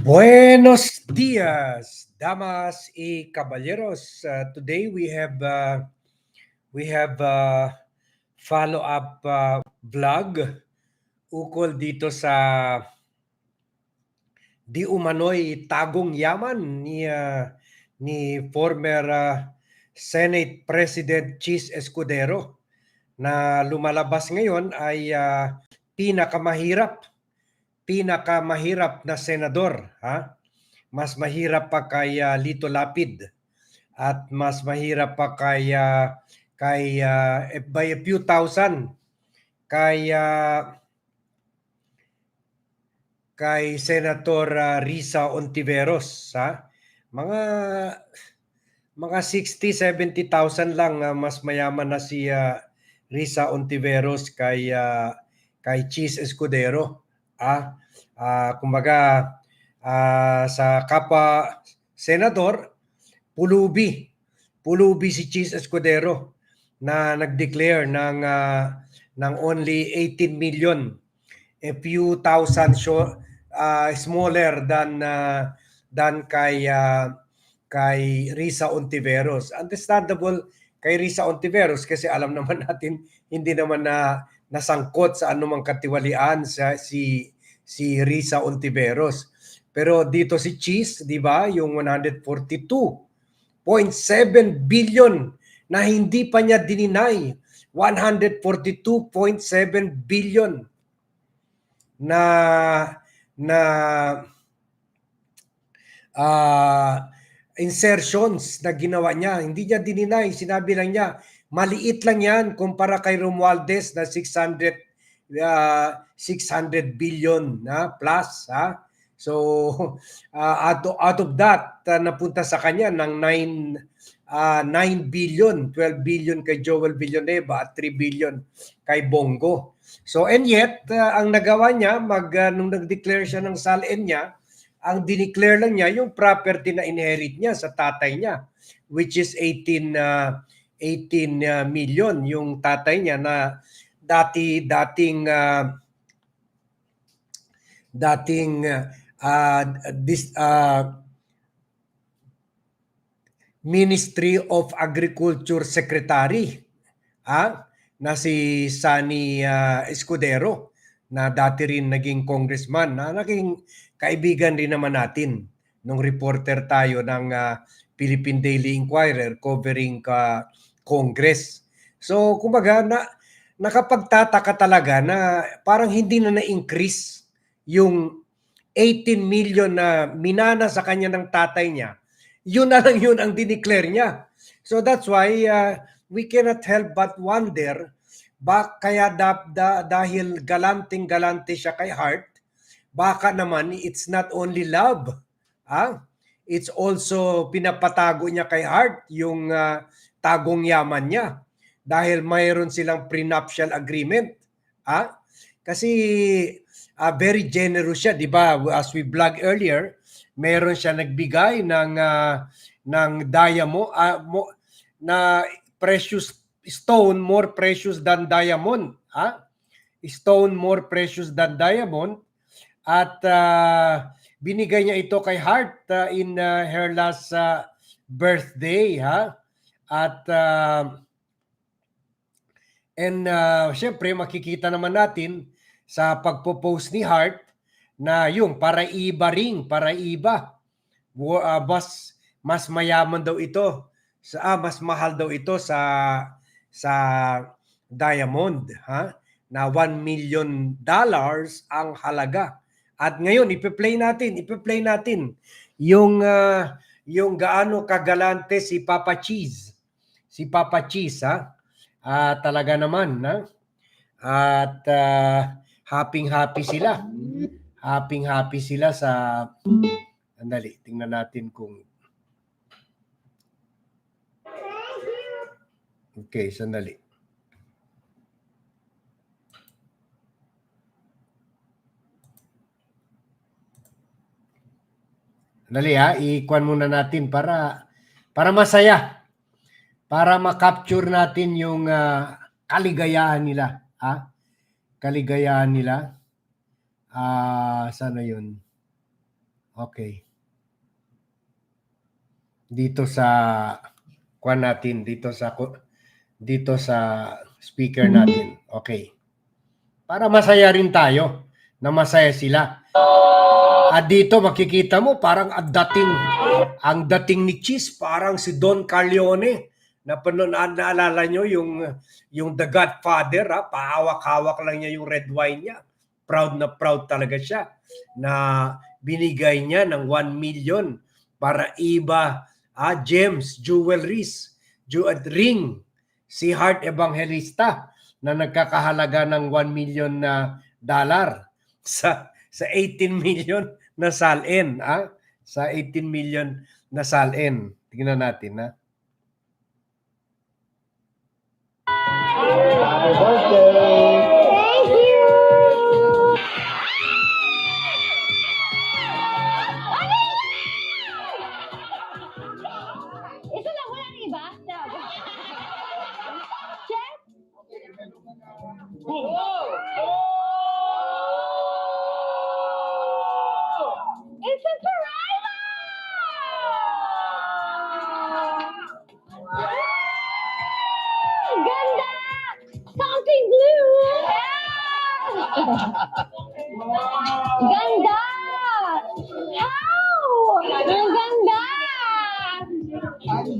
Buenos dias, damas y caballeros. Uh, today we have uh, we have uh, follow up uh, vlog ukol dito sa di umano'y tagong yaman ni uh, ni former uh, Senate President Chis Escudero na lumalabas ngayon ay uh, pinakamahirap pinakamahirap na senador, ha? Mas mahirap pa kay uh, Lito Lapid at mas mahirap pa kay uh, kay uh, by a few thousand kay kay Senator uh, Risa Ontiveros, ha? Mga mga 60 70,000 lang uh, mas mayaman na si uh, Risa Ontiveros kay uh, kay Cheese Escudero ah, uh, kumbaga uh, sa kapwa senador, pulubi. Pulubi si Cheese Escudero na nag-declare ng uh, ng only 18 million a few thousand short, uh, smaller than uh, than kay uh, kay Risa Ontiveros. Understandable kay Risa Ontiveros kasi alam naman natin hindi naman na nasangkot sa anumang katiwalian sa si si Risa Ontiveros. Pero dito si Cheese, 'di ba, yung 142.7 billion na hindi pa niya dininay. 142.7 billion na na uh, insertions na ginawa niya. Hindi niya dininay. Sinabi lang niya, Maliit lang yan kumpara kay Romualdez na 600 uh, 600 billion na plus ha. So uh, out, out of that uh, napunta sa kanya ng 9 uh, 9 billion, 12 billion kay Joel Villanueva at 3 billion kay Bongo. So and yet uh, ang nagawa niya mag uh, nung nag-declare siya ng SALN niya, ang dineclare lang niya yung property na inherit niya sa tatay niya which is 18 uh, 18 uh, million yung tatay niya na dati dating uh, dating uh, this uh, Ministry of Agriculture Secretary ah, na si Sani uh, Escudero na dati rin naging congressman na naging kaibigan rin naman natin nung reporter tayo ng uh, Philippine Daily Inquirer covering ka uh, Congress. So, kumbaga, na, nakapagtataka talaga na parang hindi na na-increase yung 18 million na minana sa kanya ng tatay niya. Yun na lang yun ang dineclare niya. So that's why uh, we cannot help but wonder ba kaya da, da, dahil galanting galante siya kay Hart, baka naman it's not only love. Ah? It's also pinapatago niya kay Hart yung uh, tagong yaman niya dahil mayroon silang prenuptial agreement. Ah? Kasi uh, very generous siya, 'di ba? As we vlog earlier, meron siya nagbigay ng uh, ng diamond uh, mo, na precious stone more precious than diamond, ah? Stone more precious than diamond at uh, binigay niya ito kay Hart uh, in uh, her last uh, birthday, ha? At uh, and uh, syempre makikita naman natin sa pagpo-post ni Hart na yung para iba ring, para iba. Uh, mas mas mayaman daw ito. Sa ah, mas mahal daw ito sa sa diamond, ha? Na 1 million dollars ang halaga. At ngayon ipe-play natin, ipe-play natin yung uh, yung gaano kagalante si Papa Cheese si Papa Cheese ha. Uh, talaga naman na. At uh, happy-happy sila. Happy-happy sila sa Andali, tingnan natin kung Okay, sandali. Dali ha, ikuan muna natin para para masaya para ma-capture natin yung uh, kaligayahan nila. Ha? Kaligayahan nila. Uh, sana yun? Okay. Dito sa kuan natin, dito sa dito sa speaker natin. Okay. Para masaya rin tayo na masaya sila. At dito makikita mo parang ang dating ang dating ni Cheese parang si Don Corleone. Napano na naalala nyo yung yung The Godfather, ha? pahawak-hawak lang niya yung red wine niya. Proud na proud talaga siya na binigay niya ng 1 million para iba ah, gems, jewelries, at ring si Heart Evangelista na nagkakahalaga ng 1 million na dollar sa sa 18 million na salin, ah? Sa 18 million na salin. Tingnan natin, ha? Birthday!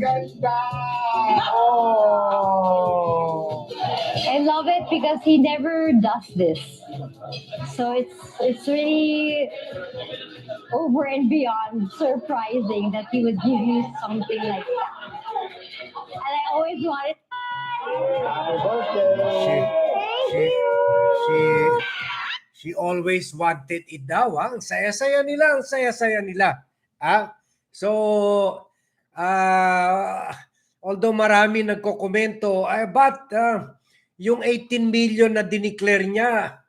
Ganda! Oh! I love it because he never does this. So it's it's really over and beyond surprising that he would give you something like that. And I always wanted Happy She, birthday! she, she, she always wanted it daw. Ha? Ang saya-saya nila, ang saya-saya nila. Ha? So, ah, although marami nagkokomento, ay, but ah, yung 18 million na dineclare niya,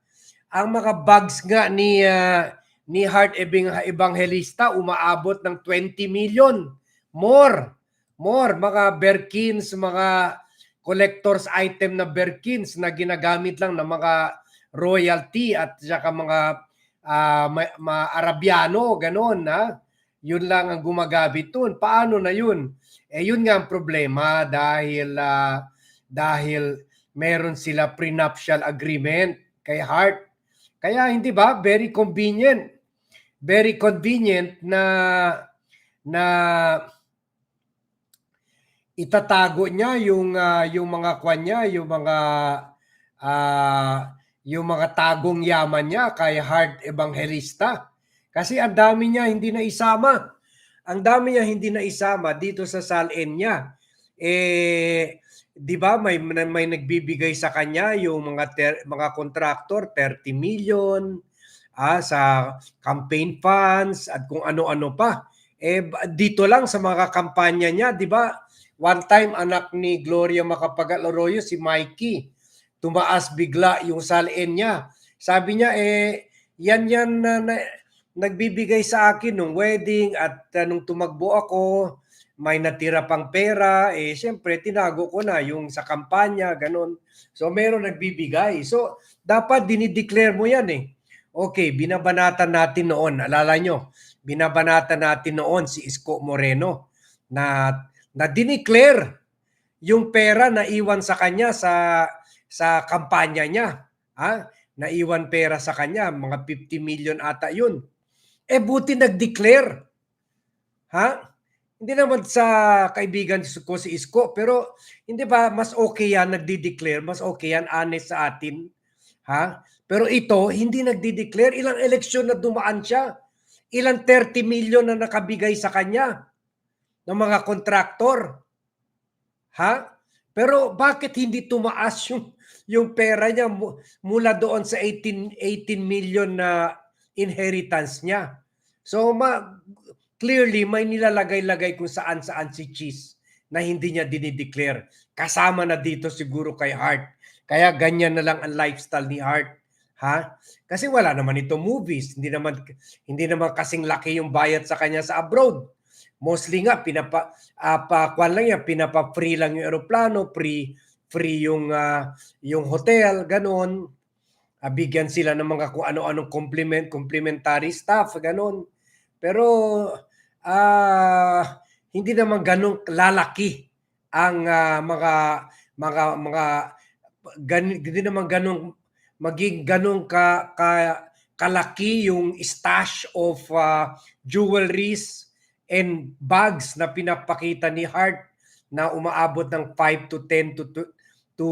ang mga bags nga ni ah, ni Heart Ebang- Evangelista umaabot ng 20 million. More. More. Mga Berkins, mga collector's item na Berkins na ginagamit lang ng mga royalty at saka mga ah, ma- mga Arabiano, ganon na. Yun lang ang gumagamit doon. Paano na yun? Eh yun nga ang problema dahil ah, dahil meron sila prenuptial agreement kay Hart. Kaya hindi ba very convenient. Very convenient na na itatago niya yung ah, yung mga kwan niya, yung mga ah, yung mga tagong yaman niya kay Hart Evangelista. Kasi ang dami niya hindi na isama. Ang dami niya hindi na isama dito sa salin niya. Eh 'di ba may may nagbibigay sa kanya yung mga ter- mga contractor 30 million ah, sa campaign funds at kung ano-ano pa. Eh dito lang sa mga kampanya niya, 'di ba? One time anak ni Gloria Macapagal Arroyo si Mikey tumaas bigla yung salin niya. Sabi niya eh yan yan na, na nagbibigay sa akin nung wedding at uh, nung tumakbo ako may natira pang pera eh syempre tinago ko na yung sa kampanya ganun. So meron nagbibigay. So dapat dinideclare mo yan eh. Okay, binabanatan natin noon. Alala nyo, binabanatan natin noon si Isko Moreno na na dineclare yung pera na iwan sa kanya sa sa kampanya niya. Ha? Naiwan pera sa kanya, mga 50 million ata yun. Eh buti nag-declare. Ha? Hindi naman sa kaibigan ko si Isko, pero hindi ba mas okay yan nagdi-declare, mas okay yan honest sa atin. Ha? Pero ito, hindi nagdi-declare. Ilang eleksyon na dumaan siya. Ilang 30 million na nakabigay sa kanya ng mga kontraktor. Ha? Pero bakit hindi tumaas yung yung pera niya mu- mula doon sa 18 18 million na inheritance niya? So ma, clearly may nilalagay-lagay kung saan-saan si Cheese na hindi niya dinideclare. Kasama na dito siguro kay Hart. Kaya ganyan na lang ang lifestyle ni Hart. Ha? Kasi wala naman ito movies. Hindi naman hindi naman kasing laki yung bayad sa kanya sa abroad. Mostly nga pinapa uh, pa lang yan, pinapa-free lang yung eroplano, free free yung ah, yung hotel, ganon. Bigyan sila ng mga kung ano-anong compliment, complimentary stuff, ganon. Pero ah hindi naman ganong lalaki ang ah, mga mga mga gan, hindi naman ganong maging ganong ka, ka kalaki yung stash of ah, jewelries and bags na pinapakita ni Hart na umaabot ng 5 to 10 to to, to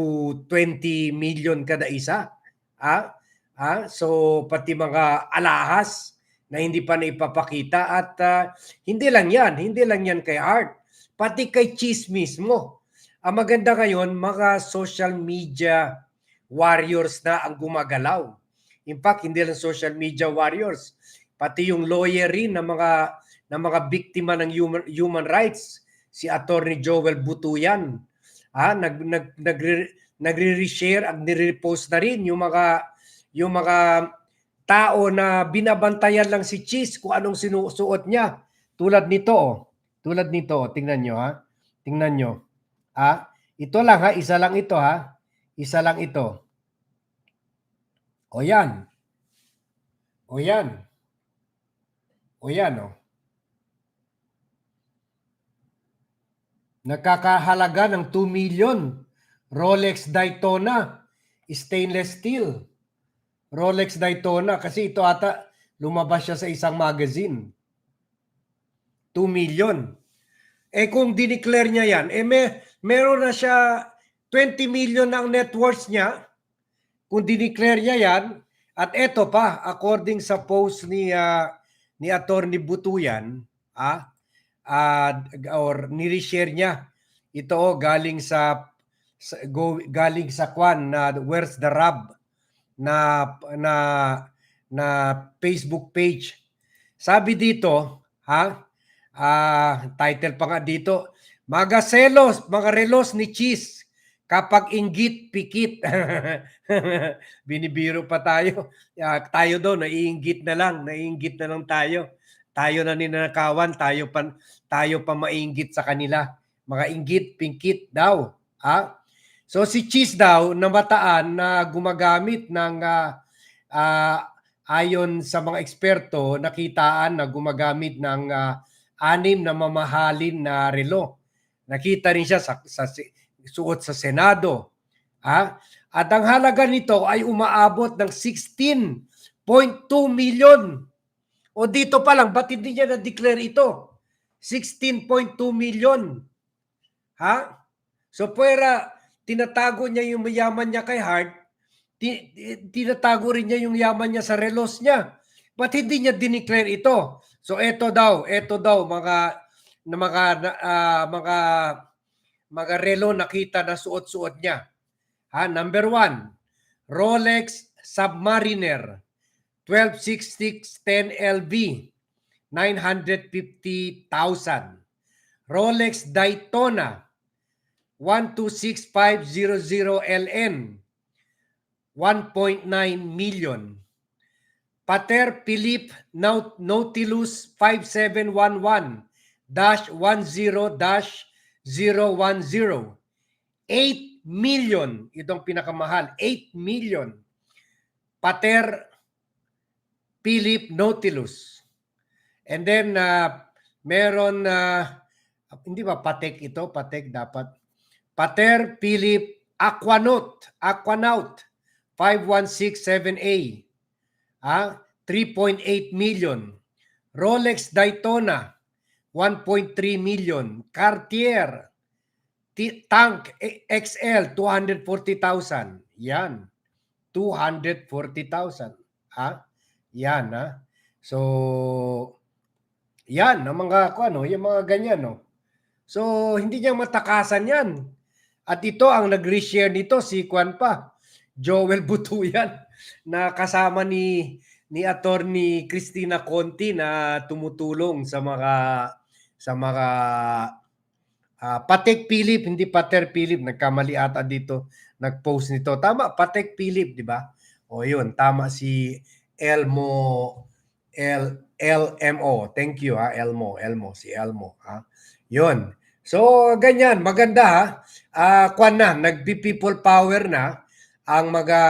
20 million kada isa. Ah, ah, so pati mga alahas na hindi pa naipapakita at ah, hindi lang yan, hindi lang yan kay Hart, pati kay Cheese mismo. Ang maganda ngayon, mga social media warriors na ang gumagalaw. In fact, hindi lang social media warriors, pati yung lawyer rin ng mga ng mga biktima ng human, human rights, si Attorney Joel Butuyan. Ah, nag nag nagre, nagre-reshare at nire-repost na rin yung mga yung mga tao na binabantayan lang si Cheese kung anong sinusuot niya. Tulad nito, oh. tulad nito, oh. tingnan nyo ha. Tingnan nyo. Ah, ito lang ha, isa lang ito ha. Isa lang ito. O yan. O yan. O yan oh. Nakakahalaga ng 2 million. Rolex Daytona. Stainless steel. Rolex Daytona kasi ito ata lumabas siya sa isang magazine. 2 million. Eh kung dineclare niya yan, eh may, meron na siya 20 million ang net worth niya. Kung dineclare niya yan, at eto pa, according sa post ni ah, ni Attorney Butuyan, ah, ah, or ni-reshare niya, ito oh, galing sa, go, galing sa Kwan na Where's the Rub na na na Facebook page. Sabi dito, ha? Ah, title pa nga dito, mga selos, mga relos ni Cheese kapag inggit, pikit. Binibiro pa tayo. Ah, tayo daw, naiinggit na lang, naiinggit na lang tayo. Tayo na ninanakawan, tayo pa, tayo pa mainggit sa kanila. Mga inggit, pingkit daw. Ha? So si Cheese daw, namataan na gumagamit ng ah, ah, ayon sa mga eksperto, nakitaan na gumagamit ng ah, anim na mamahalin na relo. Nakita rin siya sa, sa suot sa Senado. Ha? At ang halaga nito ay umaabot ng 16.2 million. O dito pa lang, ba't hindi niya na-declare ito? 16.2 million. Ha? So pwera, tinatago niya yung yaman niya kay Hart, ti- ti- tinatago rin niya yung yaman niya sa relos niya. Ba't hindi niya dineclare ito? So eto daw, eto daw mga na mga ah, mga mga relo nakita na suot-suot niya. Ha, number one, Rolex Submariner 126610 LV 950,000. Rolex Daytona 126500 LN 1.9 million. Pater Philip Naut- Nautilus 5711 dash 10 dash 010 8 million itong pinakamahal 8 million. Pater Philip Nautilus. And then uh, meron uh, hindi ba Patek ito? Patek dapat Pater Philip Aquanaut Aquanaut 5167A ah 3.8 million. Rolex Daytona 1.3 million. Cartier T- Tank XL 240,000 yan. 240,000 ha? Yan ha? So yan ang mga ano yung mga ganyan no? So hindi niya matakasan yan at ito ang nag-reshare nito si Kwan pa Joel Butuyan na kasama ni ni attorney Christina Conti na tumutulong sa mga sa mga ah, Patek Philip, hindi Pater Philip, nagkamali ata dito, nag-post nito. Tama, Patek Philip, di ba? O yun, tama si Elmo L LMO. Thank you ha, Elmo, Elmo, si Elmo ha. Yun. So ganyan, maganda ha. Ah, kwan na, nagbi-people power na ang mga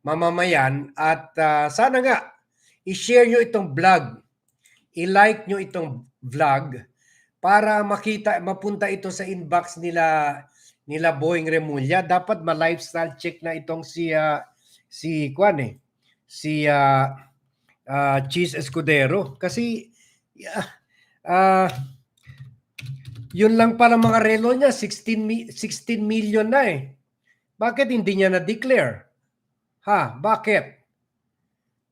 mamamayan at ah, sana nga i-share nyo itong vlog i-like nyo itong vlog para makita, mapunta ito sa inbox nila nila Boeing Remulla. Dapat ma-lifestyle check na itong si ah, si Kwan eh. Si ah, ah, Cheese Escudero. Kasi ah, ah, yun lang pala mga relo niya, 16, mi- 16 million na eh. Bakit hindi niya na-declare? Ha? Bakit?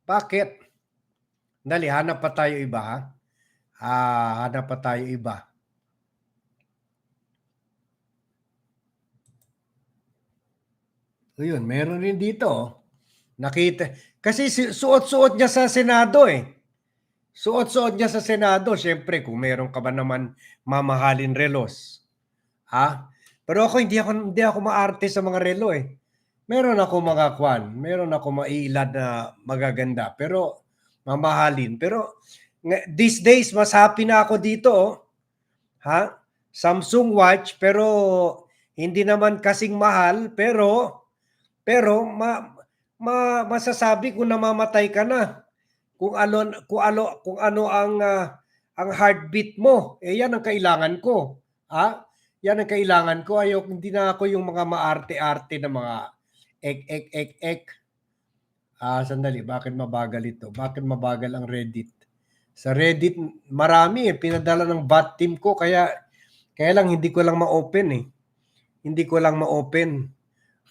Bakit? Dali, hanap pa tayo iba ha? Ah, hanap pa tayo iba. Ayun, meron rin dito. oh. Nakita. Kasi si- suot-suot niya sa Senado eh. Suot-suot niya sa Senado. Siyempre, kung meron ka ba naman mamahalin relos. Ha? Pero ako, hindi ako, hindi ako maarte sa mga relo eh. Meron ako mga kwan. Meron ako mailad na magaganda. Pero mamahalin. Pero these days, mas happy na ako dito. oh. Ha? Samsung watch pero hindi naman kasing mahal pero pero ma, ma masasabi kung namamatay ka na kung ano kung ano kung ano ang ah, ang heartbeat mo eh yan ang kailangan ko ha? Yan ang kailangan ko. Ayok hindi na ako yung mga maarte-arte na mga ek ek ek ek. Ah sandali bakit mabagal ito? Bakit mabagal ang Reddit? Sa Reddit marami eh. Pinadala ng bot team ko kaya kaya lang hindi ko lang ma-open eh. Hindi ko lang ma-open.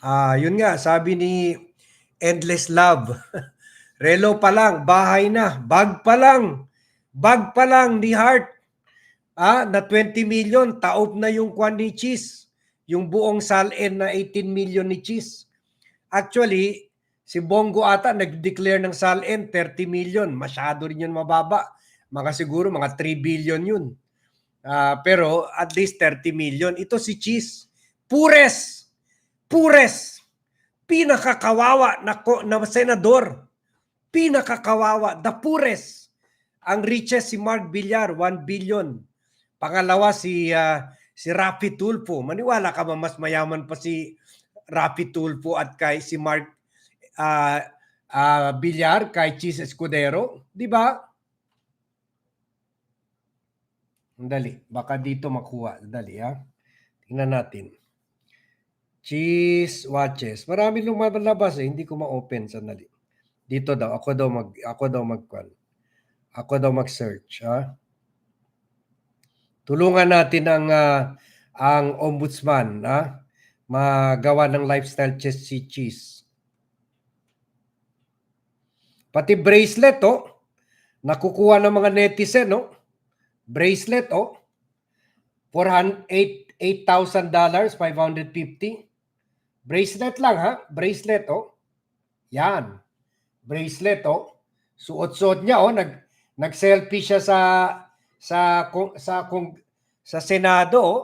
Ah yun nga sabi ni Endless Love relo pa lang bahay na bag pa lang bag pa lang ni Heart ah na 20 million taob na yung kwan ni Cheese yung buong salin na 18 million ni Cheese actually si Bongo ata nag-declare ng salin 30 million. Masyado rin yun mababa. Mga siguro mga 3 billion yun. Ah, pero at least 30 million. Ito si Cheese pures! Pures! Pinakakawawa na, na senador pinakakawawa the pures ang richest si Mark Villar 1 billion pangalawa si ah, si Rafi Tulfo maniwala ka ba mas mayaman pa si Rafi Tulfo at kay si Mark ah ah, Villar kay Cheese Escudero di ba Dali, baka dito makuha. Dali ha. Tingnan natin. Cheese watches. Marami lumalabas eh. Hindi ko ma-open. Sandali. Dito daw. Ako daw mag ako daw mag Ako daw mag-search. Ha? Tulungan natin ang ah, ang ombudsman ha? magawa ng lifestyle chess si Cheese. Pati bracelet oh. Nakukuha ng mga netizen oh bracelet oh for $8,000 550 bracelet lang ha bracelet oh yan bracelet oh suot-suot niya oh nag nag-selfie siya sa sa kung sa kung sa Senado oh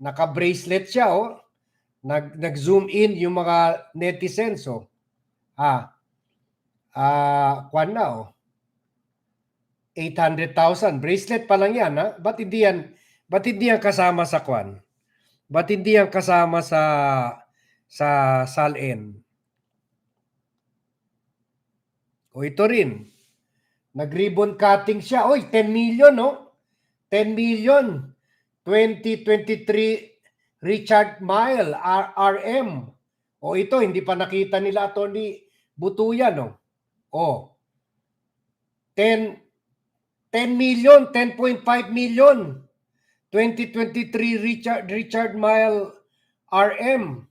naka-bracelet siya oh nag nag-zoom in yung mga netizens oh ah ah kwan na oh 800,000. Bracelet pa lang yan, ha? Ba't hindi yan, ba't hindi yan kasama sa kwan? Ba't hindi yan kasama sa sa salin? O ito rin. Nag-ribbon cutting siya. Oy, 10 million, no? 10 million. 2023 Richard Mile, R- RM. O ito, hindi pa nakita nila Attorney Butuyan, no? O, 10 10 million, 10.5 million. 2023 Richard Richard Mile RM.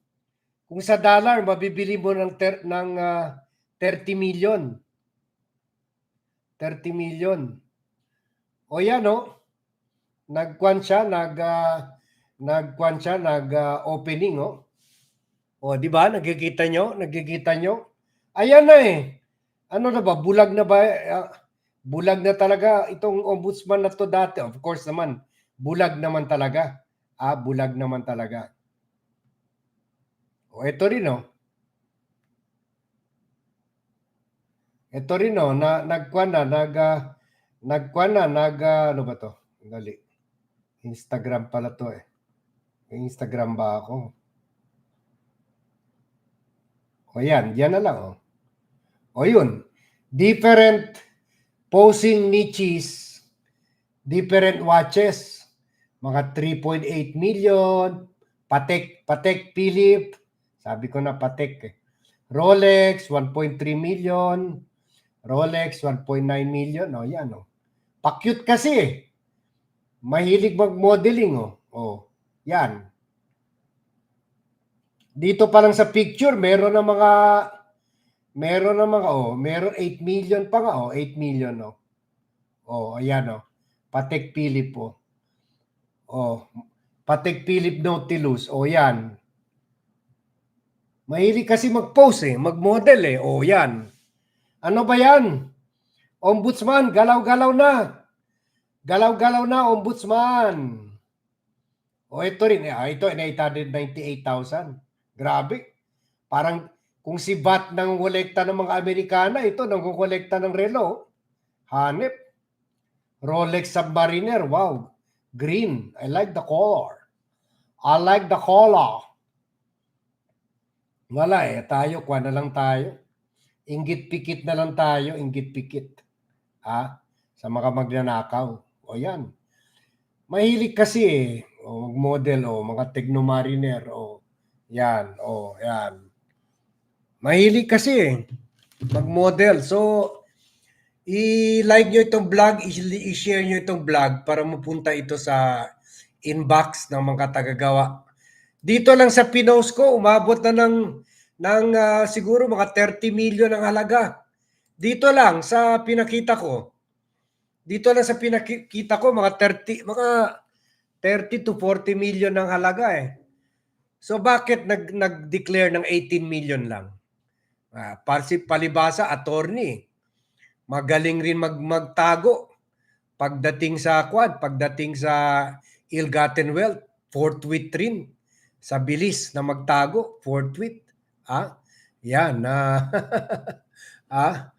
Kung sa dollar mabibili mo ng ter, ng ah, 30 million. 30 million. O yan no. Nagkwan siya, nag ah, nagkwan siya, nag ah, opening oh. O di ba? Nagkikita nyo? Nagkikita nyo? Ayan na eh. Ano na ba? Bulag na ba? Ah, bulag na talaga itong ombudsman na to dati. Of course naman, bulag naman talaga. Ah, bulag naman talaga. O ito rin oh. Ito rin oh, na nagkuan na, nag ah, nagkuan na, nag ah, ano ba to? Dali. Instagram pala to eh. Instagram ba ako? O yan, yan na lang oh. O yun, different posing ni Cheese different watches. Mga 3.8 million. Patek, Patek Philip. Sabi ko na Patek eh. Rolex, 1.3 million. Rolex, 1.9 million. O, yan o. Pa-cute kasi eh. Mahilig mag-modeling o. O, yan. Dito pa lang sa picture, meron na mga meron na mga oh, meron 8 million pa nga oh, 8 million oh. Oh, ayan oh. Patek Philip oh. Oh, Patek Philip Nautilus. Oh, yan. Mahilig kasi mag-post eh, mag-model eh. Oh, yan. Ano ba yan? Ombudsman, galaw-galaw na. Galaw-galaw na, ombudsman. O ito rin, ah, ito 898,000. Grabe. Parang kung si Bat nang kolekta ng mga Amerikana, ito nang kolekta ng relo. Hanep. Rolex Submariner, wow. Green. I like the color. I like the color. Wala eh, tayo, kuha na lang tayo. Inggit pikit na lang tayo, inggit pikit. Ah, sa mga magnanakaw. O yan. Mahilig kasi eh. O model o mga technomariner o yan o yan. Mahilig kasi eh. Mag-model. So, i-like nyo itong vlog, i-share nyo itong vlog para mapunta ito sa inbox ng mga tagagawa. Dito lang sa pinost ko, umabot na ng, ng ah, siguro mga 30 million ang halaga. Dito lang sa pinakita ko. Dito lang sa pinakita ko, mga 30, mga 30 to 40 million ang halaga eh. So bakit nag nag-declare ng 18 million lang? Ah, parsi palibasa attorney. Magaling rin mag magtago pagdating sa quad, pagdating sa ill-gotten wealth, forthwith rin sa bilis na magtago, forthwith. Ah, yan na. ah.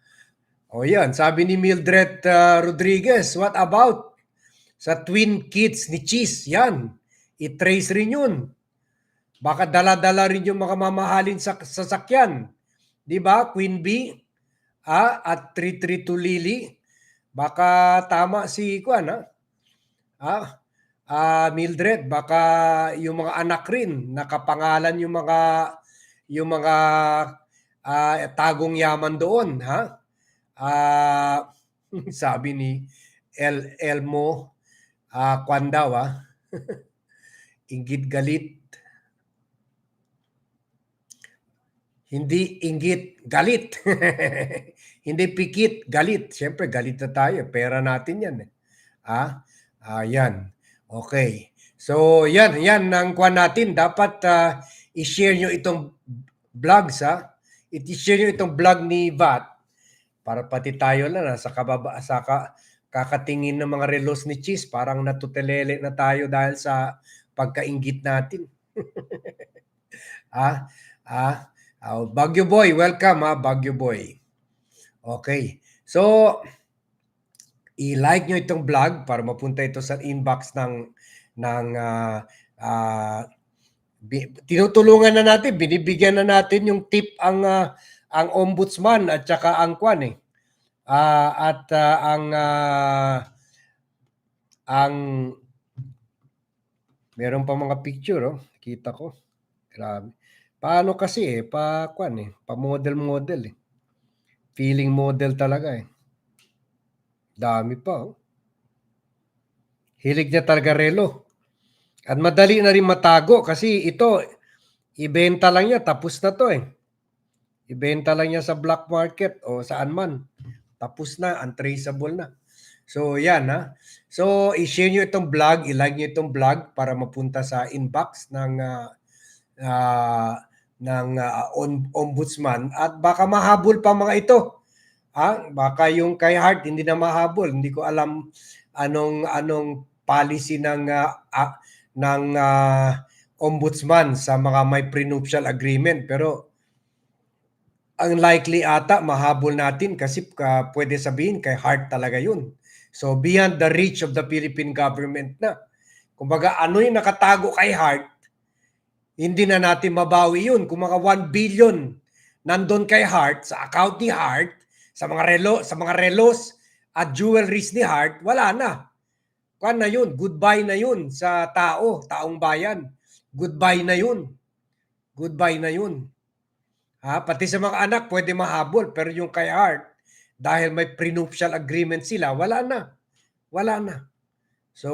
O yan, sabi ni Mildred ah, Rodriguez, what about sa twin kids ni Cheese, yan. I-trace rin yun. Baka dala-dala rin yung mga mamahalin sa sasakyan. Di ba? Queen Bee ah, at 332 Lily. Baka tama si Kwan, ha? Ah, ah, Mildred, baka yung mga anak rin nakapangalan yung mga yung mga ah, tagong yaman doon, ha? Ah, sabi ni El Elmo daw ah. inggit galit. Hindi inggit galit. Hindi pikit galit. Siyempre galit na tayo. Pera natin yan. Eh. Ah, ah yan. Okay. So yan, yan ang kwan natin. Dapat ah, i-share nyo itong vlogs ha. I-share nyo itong vlog ni Vat para pati tayo na nasa kababa sa ka, kakatingin ng mga relos ni Cheese, parang natutelele na tayo dahil sa pagkaingit natin. ah, ah, ah, Bagyo Boy, welcome ha, Bagyo Boy. Okay. So, i-like nyo itong vlog para mapunta ito sa inbox ng ng ah, ah, bi- tinutulungan na natin, binibigyan na natin yung tip ang ah, ang ombudsman at saka ang kwan eh. Ah, at ah, ang ah, ang meron pa mga picture oh, kita ko. Grabe. Paano kasi eh, pa kwan eh, pa model model eh. Feeling model talaga eh. Dami pa oh. Hilig niya talaga relo. At madali na rin matago kasi ito ibenta lang niya tapos na to eh. Ibenta lang niya sa black market o saan man. Tapos na, untraceable na. So, yan ha. So, i-share nyo itong vlog, i-like nyo itong vlog para mapunta sa inbox ng ah, ah, ng on- ombudsman at baka mahabol pa mga ito. Ha? Baka yung kay Hart hindi na mahabol. Hindi ko alam anong anong policy ng ah, ah, ng ah, ombudsman sa mga may prenuptial agreement pero ang likely ata mahabol natin kasi ka, pwede sabihin kay Hart talaga yun. So beyond the reach of the Philippine government na. Kumbaga ano yung nakatago kay Hart, hindi na natin mabawi yun. Kung mga 1 billion nandun kay Hart, sa account ni Hart, sa mga relo, sa mga relos at jewelries ni Hart, wala na. Kuan na yun, goodbye na yun sa tao, taong bayan. Goodbye na yun. Goodbye na yun. Ha, pati sa mga anak pwede mahabol pero yung kay Art dahil may prenuptial agreement sila, wala na. Wala na. So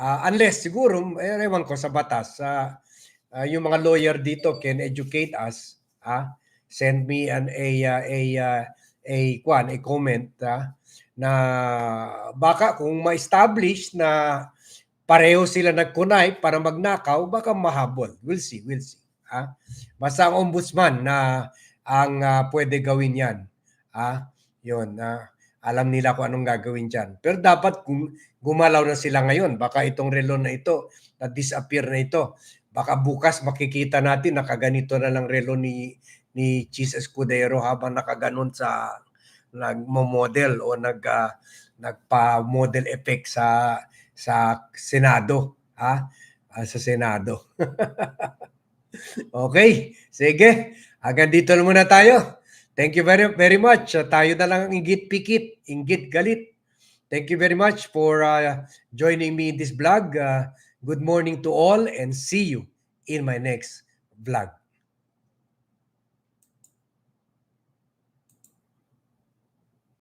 ah, unless siguro eh, ewan ko sa batas sa ah, yung mga lawyer dito can educate us, ah, send me an a a ah, a kwan, a comment ah, na baka kung ma-establish na pareho sila nagkunay para magnakaw, baka mahabol. We'll see, we'll see. Ha? Basta ang ombudsman na ang ah, pwede gawin yan. Ha? Yun, na alam nila kung anong gagawin dyan. Pero dapat kung gumalaw na sila ngayon, baka itong relo na ito, na disappear na ito, baka bukas makikita natin nakaganito na lang relo ni ni Cheese Escudero habang nakaganon sa nagmo-model o nag ah, nagpa-model effect sa sa Senado, ha? Ah, sa Senado. okay, sige. Hanggang dito na muna tayo. Thank you very very much. Ah, tayo na lang ang inggit pikit, inggit galit. Thank you very much for ah, joining me in this vlog. Ah, good morning to all and see you in my next vlog.